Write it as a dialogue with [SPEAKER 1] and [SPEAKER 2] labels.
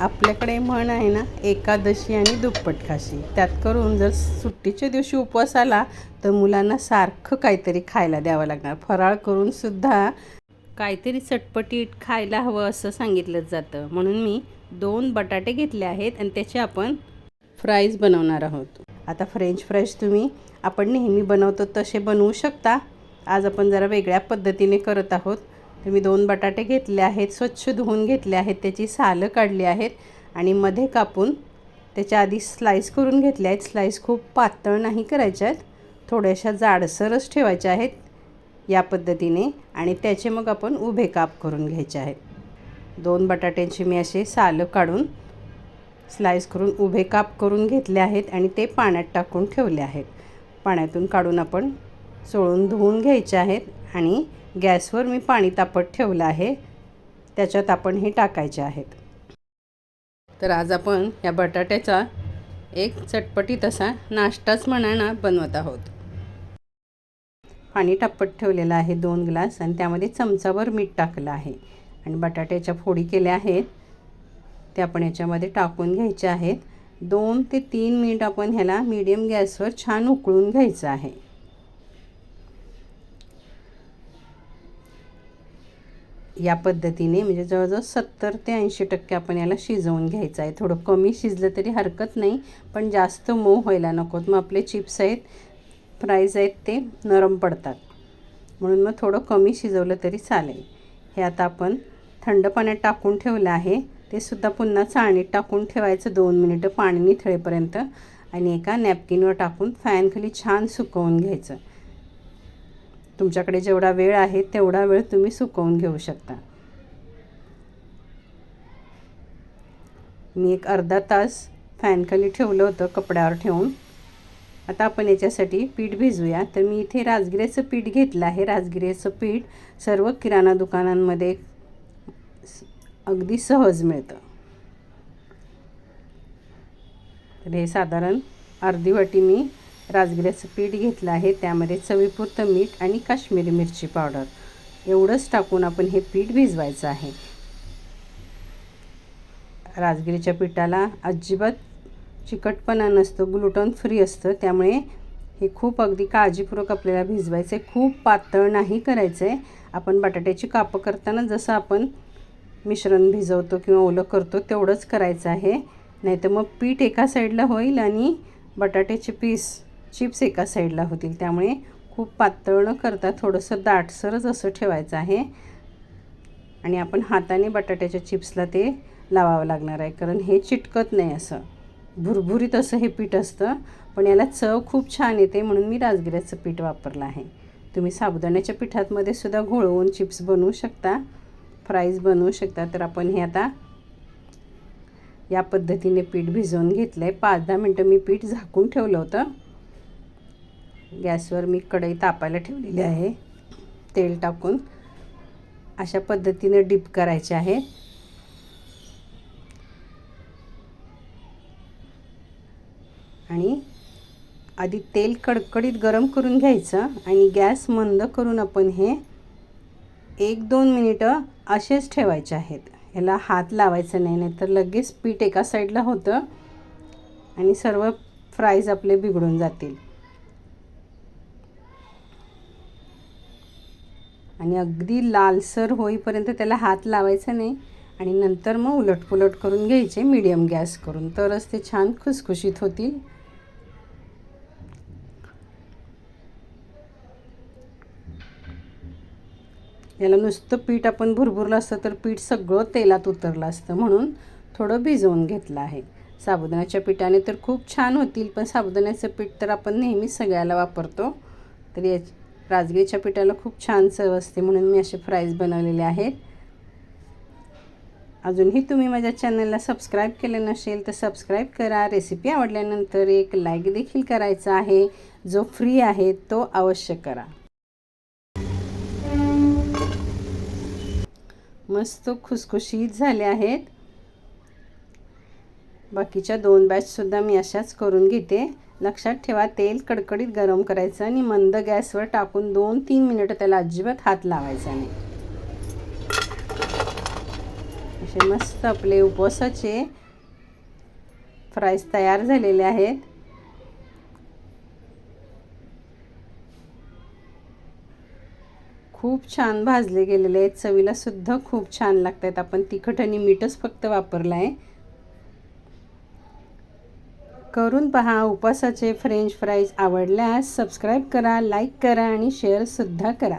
[SPEAKER 1] आपल्याकडे म्हण आहे ना एकादशी आणि दुप्पट खाशी त्यात करून जर सुट्टीच्या दिवशी उपवास आला तर मुलांना सारखं काहीतरी खायला द्यावं लागणार. फराळ करून सुद्धा काहीतरी चटपटीत खायला हवं असं सांगितलं जातं. म्हणून मी दोन बटाटे घेतले आहेत आणि त्याचे आपण फ्राईज बनवणार आहोत. आता फ्रेंच फ्राईज तुम्ही आपण नेहमी बनवतो तसे बनवू शकता. आज आपण जरा वेगळ्या पद्धतीने करत आहोत. तर मी दोन बटाटे घेतले आहेत स्वच्छ धुवून घेतले आहेत त्याची सालं काढली आहेत आणि मध्ये कापून त्याच्या आधी स्लाईस करून घेतले आहेत. स्लाईस खूप पातळ नाही करायच्या आहेत. थोड्याशा जाडसरच ठेवायच्या आहेत या पद्धतीने आणि त्याचे मग आपण उभे काप करून घ्यायचे आहेत. दोन बटाट्यांची मी असे सालं काढून स्लाईस करून उभे काप करून घेतले आहेत आणि ते पाण्यात टाकून ठेवले आहेत. पाण्यातून काढून आपण चोळून धुवून घ्यायचे आहेत आणि गॅसवर मी पाणी तापत ठेवलं आहे. त्याच्यात आपण हे टाकायचे आहेत. तर आज आपण या बटाट्याचा एक चटपटीत असा नाश्ताच म्हणाना बनवत आहोत. पाणी टापट ठेवलेलं आहे दोन ग्लास आणि त्यामध्ये चमचाभर मीठ टाकलं आहे. आणि बटाट्याच्या फोडी केल्या आहेत. ते आपण याच्यामध्ये टाकून घ्यायचे आहेत. दोन ते तीन मिनिट आपण ह्याला मीडियम गॅसवर छान उकळून घ्यायचं आहे. या पद्धतीने म्हणजे जवळजवळ सत्तर ते ऐंशी टक्के आपण याला शिजवून घ्यायचं आहे. थोडं कमी शिजलं तरी हरकत नाही पण जास्त मऊ व्हायला नकोत. मग आपले चिप्स आहेत फ्राईज आहेत ते नरम पडतात. म्हणून मग थोडं कमी शिजवलं तरी चालेल. हे आता आपण थंड पाण्यात टाकून ठेवलं आहे. ते सुद्धा पुन्हा चाळणीत टाकून ठेवायचं. दोन मिनिटं पाणी निथळेपर्यंत आणि एका नॅपकिनवर टाकून फॅनखाली छान सुकवून घ्यायचं. तुमच्याकडे जेवढा वेळ आहे तेवढा वेळ तुम्ही सुकवून घेऊ शकता. मी एक अर्धा तास फॅनखाली ठेवलं होतं कपड्यावर ठेवून. आता आपण याच्यासाठी पीठ भिजूया. तर मी इथे राजगिऱ्याचं पीठ घेतलं आहे. राजगिऱ्याचं पीठ सर्व किराणा दुकानांमध्ये अगदी सहज मिळतं. तर हे साधारण अर्धी वाटी मी राजगिऱ्याचं पीठ घेतलं आहे. त्यामध्ये चवीपुरतं मीठ आणि काश्मीरी मिरची पावडर. एवढंच टाकून आपण हे पीठ भिजवायचं आहे. राजगिरीच्या पिठाला अजिबात चिकटपणा नसतं ग्लुटन फ्री असतं. त्यामुळे हे खूप अगदी काळजीपूर्वक आपल्याला भिजवायचं आहे खूप पातळ नाही करायचं आहे आपण बटाट्याची कापं करताना जसं आपण मिश्रण भिजवतो किंवा ओलं करतो तेवढंच करायचं आहे. नाहीतर मग पीठ एका साईडला होईल आणि बटाट्याचे पीस चिप्स एका साईडला होतील. त्यामुळे खूप पातळ न करता थोडंसं दाटसरच असं ठेवायचं आहे. आणि आपण हाताने बटाट्याच्या चिप्सला ते लावावं लागणार आहे. कारण हे चिटकत नाही असं. भुरभुरीत असं हे पीठ असतं. पण याला चव खूप छान येते म्हणून मी राजगिऱ्याचं पीठ वापरलं आहे. तुम्ही साबुदाण्याच्या पिठातमध्ये सुद्धा घोळवून चिप्स बनवू शकता. फ्राईज बनवू शकता. तर आपण हे आता या पद्धतीने पीठ भिजवून घेतलं आहे पाच दहा मिनटं मी पीठ झाकून ठेवलं होतं. गॅसवर मी कढई तापायला ठेवलेली आहे. तेल टाकून अशा पद्धतीने डीप करायचे आहे. आणि आधी तेल कडकडीत गरम करून घ्यायचं आणि गॅस मंद करून आपण हे एक दोन मिनिटं असेच ठेवायचे आहेत. ह्याला हात लावायचा नाही नाहीतर लगेच पीठ एका साईडला होतं आणि सर्व फ्राईज आपले बिघडून जातील. आणि अगदी लालसर होईपर्यंत त्याला हात लावायचा नाही आणि नंतर मग उलटपुलट करून घ्यायचे मीडियम गॅस करून. तरच ते छान खुसखुशीत होतील. याला नुसतं पीठ आपण भुरभुरलं असतं तर पीठ सगळं तेलात उतरलं असतं म्हणून थोडं भिजवून घेतलं आहे. साबुदाण्याच्या पिठाने तर खूप छान होतील पण साबुदाण्याचं पीठ तर आपण नेहमीच सगळ्याला वापरतो. तर या राजगिरीच्या पिठाला खूप छान चव असते म्हणून मी असे फ्राईज बनवलेले आहेत. अजूनही तुम्ही माझ्या चॅनलला सबस्क्राईब केलं नसेल तर सबस्क्राईब करा. रेसिपी आवडल्यानंतर एक लाईक देखील करायचा आहे. जो फ्री आहे तो अवश्य करा. मस्त खुसखुशीत झाले आहेत. बाकीच्या दोन बॅचसुद्धा मी अशाच करून घेते. लक्षात ठेवा तेल कडकडीत गरम करायचं आणि मंद गॅसवर टाकून दोन तीन मिनटं त्याला अजिबात हात लावायचा नाही. असे मस्त आपले उपवासाचे फ्राईज तयार झालेले आहेत. खूप छान भाजले गेलेले आहेत. चवीला सुद्धा खूप छान लागत आहेत आपण तिखट आणि मीठच फक्त वापरलं आहे करून पहा. उपवासाचे फ्रेंच फ्राईज आवडल्यास सबस्क्राईब करा लाईक करा आणि शेअरसुद्धा करा.